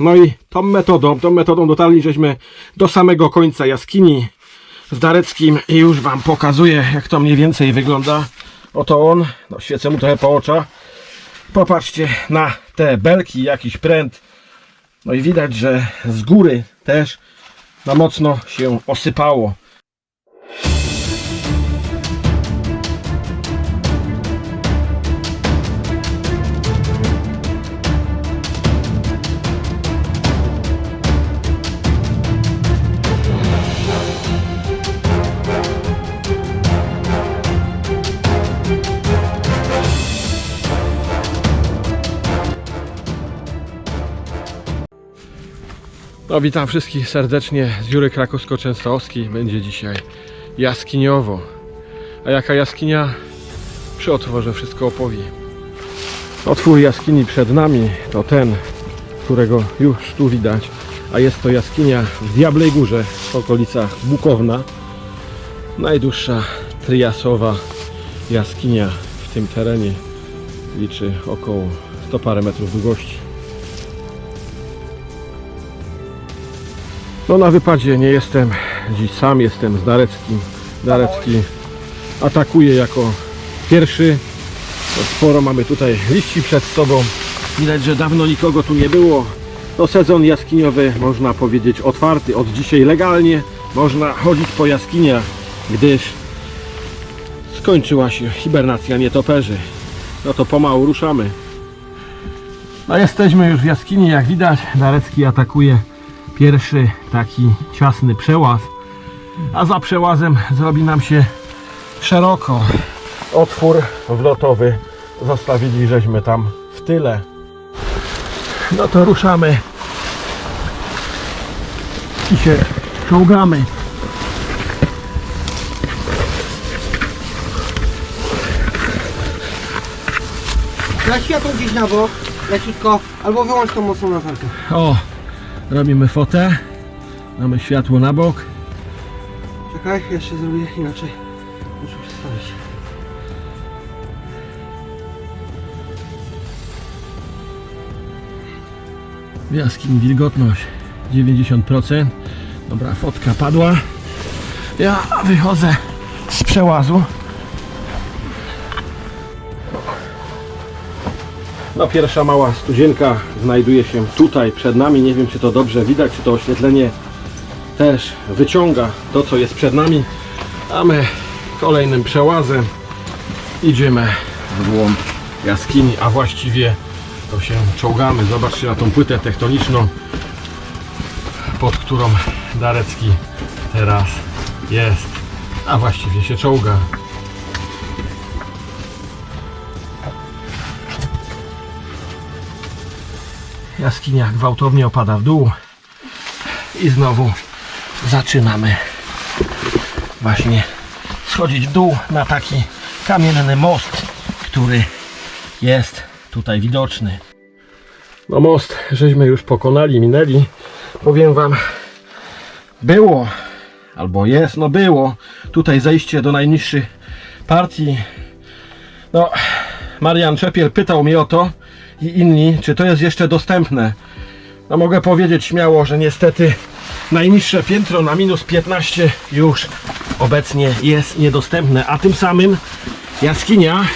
No i tą metodą, tą metodą dotarli żeśmy do samego końca jaskini z Dareckim i już Wam pokazuję, jak to mniej więcej wygląda. Oto on, no świecę mu trochę po oczach. Popatrzcie na te belki, jakiś pręt. No i widać, że z góry też na mocno się osypało. No witam wszystkich serdecznie z Dziury Krakowsko-Częstochowskiej. Będzie dzisiaj jaskiniowo. A jaka jaskinia? Przy otworze wszystko opowie. Otwór jaskini przed nami to ten, którego już tu widać. A jest to jaskinia w Diablej Górze w okolicach Bukowna. Najdłuższa triasowa jaskinia w tym terenie. Liczy około 100 parę metrów długości. No na wypadzie nie jestem dziś sam, jestem z Dareckim. Darecki atakuje jako pierwszy. No, Sporo mamy tutaj liści przed sobą. Widać, że dawno nikogo tu nie było. No sezon jaskiniowy można powiedzieć otwarty. Od dzisiaj legalnie można chodzić po jaskiniach, gdyż skończyła się hibernacja nietoperzy. No to pomału ruszamy. No jesteśmy już w jaskini, jak widać. Darecki atakuje pierwszy taki ciasny przełaz, a za przełazem zrobi nam się szeroko. Otwór wlotowy zostawili żeśmy tam w tyle. No to ruszamy i się czołgamy. Na światło gdzieś na bok, leciutko, albo wyłącz tą mocną latarkę. O, robimy fotę. Mamy światło na bok. Czekaj, jeszcze zrobię inaczej. Muszę przestawić. W jaskini wilgotność 90%. Dobra, fotka padła. Ja wychodzę z przełazu. No pierwsza mała studzienka znajduje się tutaj przed nami. Nie wiem czy to dobrze widać, czy to oświetlenie też wyciąga to co jest przed nami. A my kolejnym przełazem idziemy w głąb jaskini, a właściwie to się czołgamy. Zobaczcie na tą płytę tektoniczną, pod którą Darecki teraz jest, a właściwie się czołga. Jaskinia gwałtownie opada w dół i znowu zaczynamy właśnie schodzić w dół na taki kamienny most, który jest tutaj widoczny. No most żeśmy już pokonali, minęli. Powiem wam, było, albo jest, no było, tutaj zejście do najniższych partii. No, Marian Czepiel pytał mnie o to i inni, czy to jest jeszcze dostępne. No mogę powiedzieć śmiało, że niestety najniższe piętro na minus 15 już obecnie jest niedostępne, a tym samym jaskinia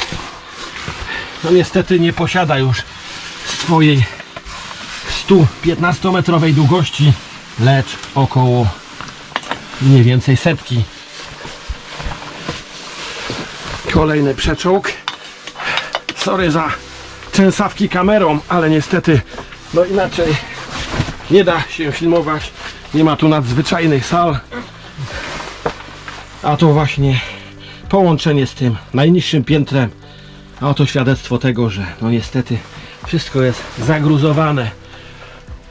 no niestety nie posiada już swojej 115 metrowej długości, lecz około mniej więcej setki. Kolejny przeczołg. Sorry za trzęsawki kamerą, ale niestety no inaczej nie da się filmować. Nie ma tu nadzwyczajnych sal. A to właśnie połączenie z tym najniższym piętrem a oto świadectwo tego, że no niestety wszystko jest zagruzowane.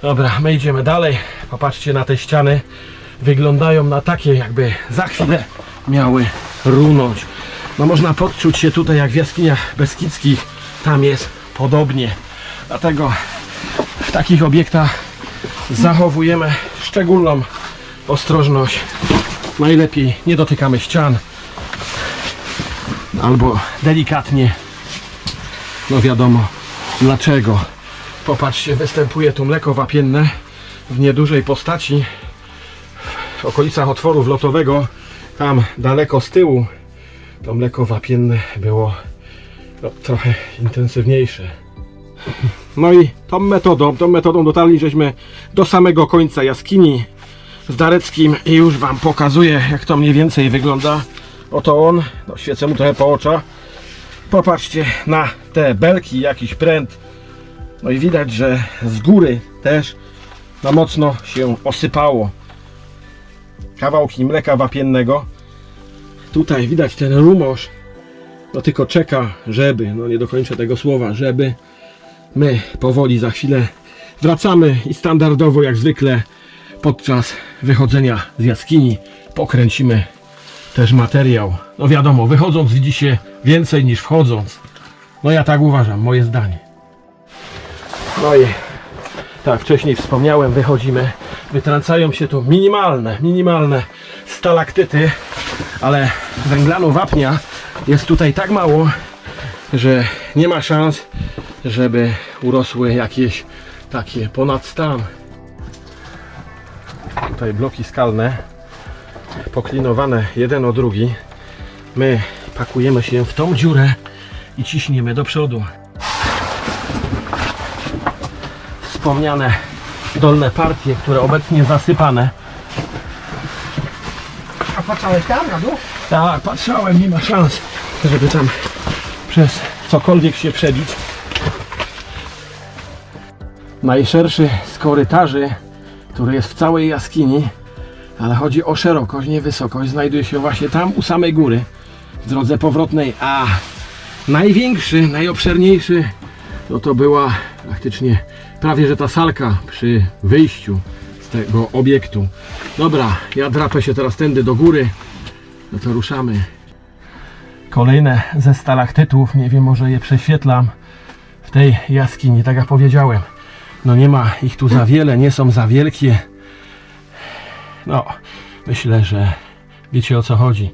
Dobra, my idziemy dalej. Popatrzcie na te ściany. Wyglądają na takie, jakby za chwilę miały runąć. No można podczuć się tutaj jak w jaskiniach beskidzkich. Tam jest podobnie. Dlatego w takich obiektach zachowujemy szczególną ostrożność. Najlepiej nie dotykamy ścian albo delikatnie no wiadomo dlaczego. Popatrzcie, występuje tu mleko wapienne w niedużej postaci w okolicach otworu wlotowego. Tam daleko z tyłu to mleko wapienne było no, trochę intensywniejsze. No i tą metodą, tą metodą dotarli żeśmy do samego końca jaskini z Dareckim i już Wam pokazuję jak to mniej więcej wygląda. Oto on, no, świecę mu trochę po oczach. Popatrzcie na te belki, jakiś pręt. No i widać, że z góry też no mocno się osypało. Kawałki mleka wapiennego. Tutaj widać ten rumosz. No tylko czeka, żeby, no nie dokończę tego słowa, żeby my powoli za chwilę wracamy i standardowo jak zwykle podczas wychodzenia z jaskini pokręcimy też materiał. No wiadomo, wychodząc widzi się więcej niż wchodząc. No ja tak uważam, moje zdanie. No i tak wcześniej wspomniałem, wychodzimy. Wytrącają się tu minimalne, minimalne stalaktyty, ale węglanu wapnia jest tutaj tak mało, że nie ma szans, żeby urosły jakieś takie ponad stan. Tutaj bloki skalne, poklinowane jeden o drugi. My pakujemy się w tą dziurę i ciśniemy do przodu. Wspomniane dolne partie, które obecnie zasypane. A patrzałeś tam na dół? Tak, patrzałem, nie ma szans, żeby tam przez cokolwiek się przebić. Najszerszy z korytarzy, który jest w całej jaskini, ale chodzi o szerokość, nie wysokość, znajduje się właśnie tam u samej góry, w drodze powrotnej, a największy, najobszerniejszy, no to była praktycznie prawie że ta salka przy wyjściu z tego obiektu. Dobra, ja drapę się teraz tędy do góry, no to ruszamy. Kolejne ze stalaktytów, nie wiem, może je prześwietlam w tej jaskini, tak jak powiedziałem. No nie ma ich tu za wiele, nie są za wielkie. No, myślę, że wiecie o co chodzi.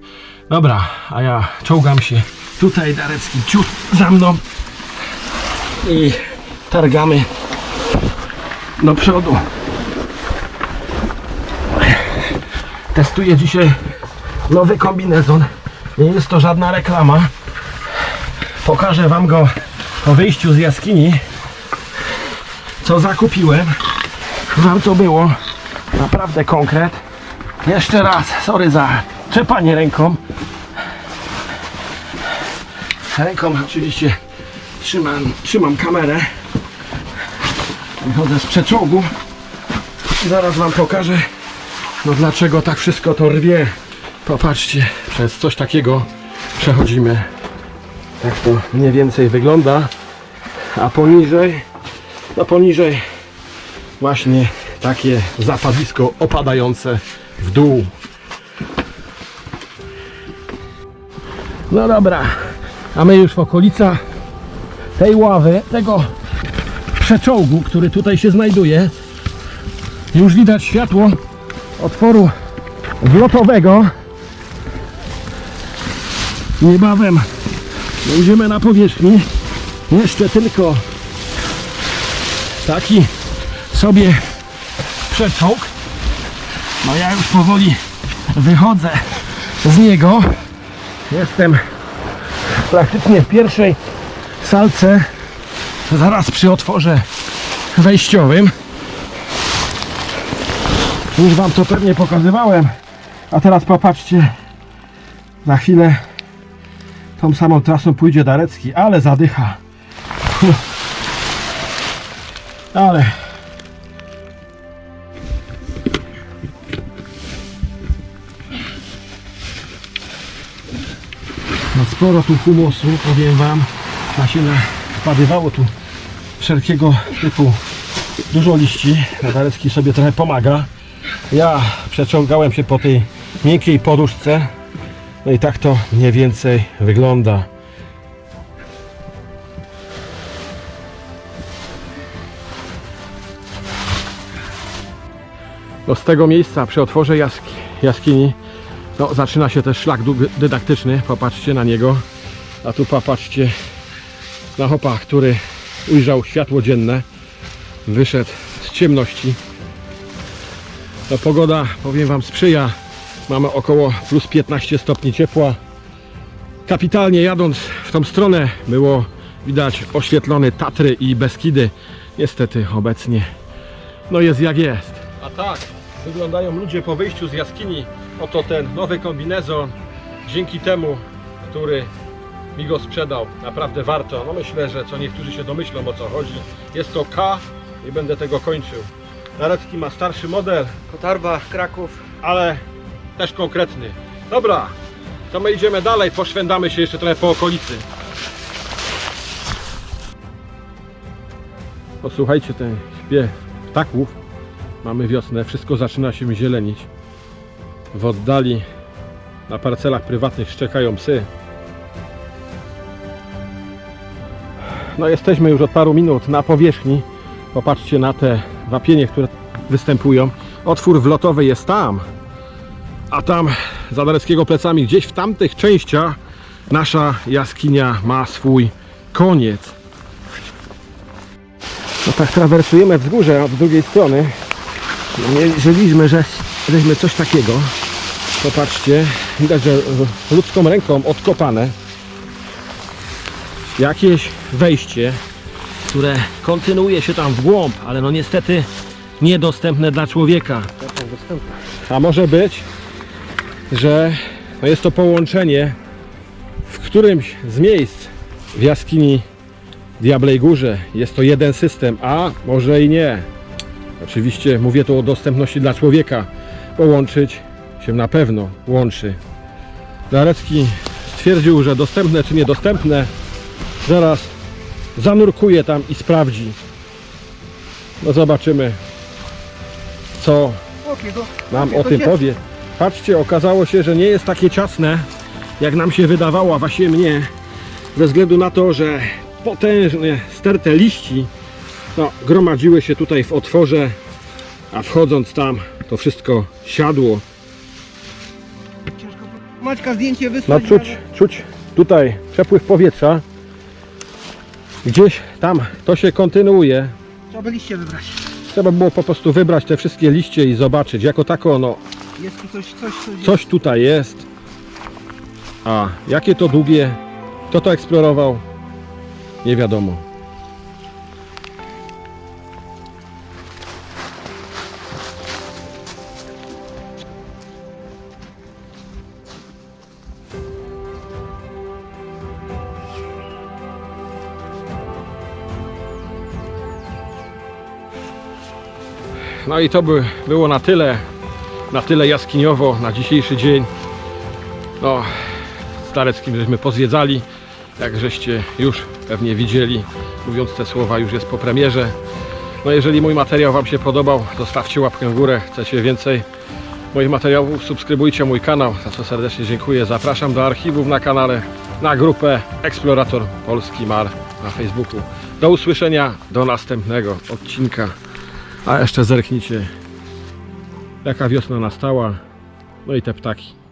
Dobra, a ja czołgam się tutaj, Darecki ciut za mną i targamy do przodu. Testuję dzisiaj nowy kombinezon. Nie jest to żadna reklama. Pokażę Wam go po wyjściu z jaskini. Co zakupiłem. Wam to było naprawdę konkret. Jeszcze raz, sorry za czepanie ręką. Ręką oczywiście trzymam, trzymam kamerę. Wychodzę z przeczołgu. I zaraz Wam pokażę, no dlaczego tak wszystko to rwie. Popatrzcie, przez coś takiego przechodzimy. Tak to mniej więcej wygląda. A poniżej, no poniżej właśnie takie zapadisko opadające w dół. No dobra, a my już w okolicach tej ławy, tego przeczołgu, który tutaj się znajduje, już widać światło otworu wlotowego. Niebawem będziemy na powierzchni. Jeszcze tylko taki sobie przeczołg. No ja już powoli wychodzę z niego. Jestem praktycznie w pierwszej salce, zaraz przy otworze wejściowym. Już Wam to pewnie pokazywałem. A teraz popatrzcie. Za chwilę tą samą trasą pójdzie Darecki, ale zadycha. Ale no sporo tu humusu, powiem Wam. Nasiona wpadywało tu wszelkiego typu dużo liści. Darecki sobie trochę pomaga. Ja przeciągałem się po tej miękkiej poduszce. No i tak to mniej więcej wygląda. No z tego miejsca przy otworze jaski, jaskini no, zaczyna się też szlak dydaktyczny. Popatrzcie na niego. A tu popatrzcie na hopa, który ujrzał światło dzienne. wyszedł z ciemności. No pogoda, powiem Wam, sprzyja. Mamy około plus 15 stopni ciepła. Kapitalnie jadąc w tą stronę było widać oświetlone Tatry i Beskidy. Niestety obecnie no jest jak jest. A tak wyglądają ludzie po wyjściu z jaskini. Oto ten nowy kombinezon. Dzięki temu, który mi go sprzedał, naprawdę warto. No myślę, że co niektórzy się domyślą o co chodzi. Jest to K i będę tego kończył. Narecki ma starszy model, Kotarba, Kraków. ale też konkretny. Dobra, to my idziemy dalej, poszwędamy się jeszcze trochę po okolicy. Posłuchajcie ten śpiew ptaków. Mamy wiosnę, wszystko zaczyna się zielenić. W oddali na parcelach prywatnych szczekają psy. No jesteśmy już od paru minut na powierzchni. Popatrzcie na te wapienie, które występują. Otwór wlotowy jest tam, a tam za Dareckiego plecami, gdzieś w tamtych częściach nasza jaskinia ma swój koniec. No tak trawersujemy wzgórze od drugiej strony. No, Mierzyliśmy, że żeśmy coś takiego. Popatrzcie, widać, że ludzką ręką odkopane. Jakieś wejście, które kontynuuje się tam w głąb, ale no niestety niedostępne dla człowieka. A może być, że no jest to połączenie w którymś z miejsc w jaskini Diablej Górze. Jest to jeden system, a może i nie. Oczywiście mówię tu o dostępności dla człowieka. Połączyć się na pewno łączy. Zarecki stwierdził, że dostępne czy niedostępne zaraz zanurkuje tam i sprawdzi. No zobaczymy co nam o tym powie. Patrzcie, okazało się, że nie jest takie ciasne, jak nam się wydawało, a właściwie mnie, ze względu na to, że potężne sterte liści no, gromadziły się tutaj w otworze, a wchodząc tam to wszystko siadło. Maćka zdjęcie No wysłać. czuć, czuć tutaj przepływ powietrza. Gdzieś tam to się kontynuuje. Trzeba by liście wybrać. Trzeba było po prostu wybrać te wszystkie liście i zobaczyć. Jako tako, no, Jest tu coś, coś, coś. Coś tutaj jest. A jakie to długie? Kto to eksplorował? Nie wiadomo. No i to by było na tyle na tyle jaskiniowo na dzisiejszy dzień. No, Stareckim żeśmy pozwiedzali, jak żeście już pewnie widzieli, mówiąc te słowa już jest po premierze. No jeżeli mój materiał Wam się podobał, zostawcie łapkę w górę, chcecie więcej moich materiałów, subskrybujcie mój kanał, za co serdecznie dziękuję. Zapraszam do archiwów na kanale, na grupę Eksplorator Polski Mar na Facebooku. Do usłyszenia, do następnego odcinka. A jeszcze zerknijcie jaka wiosna nastała, no i te ptaki.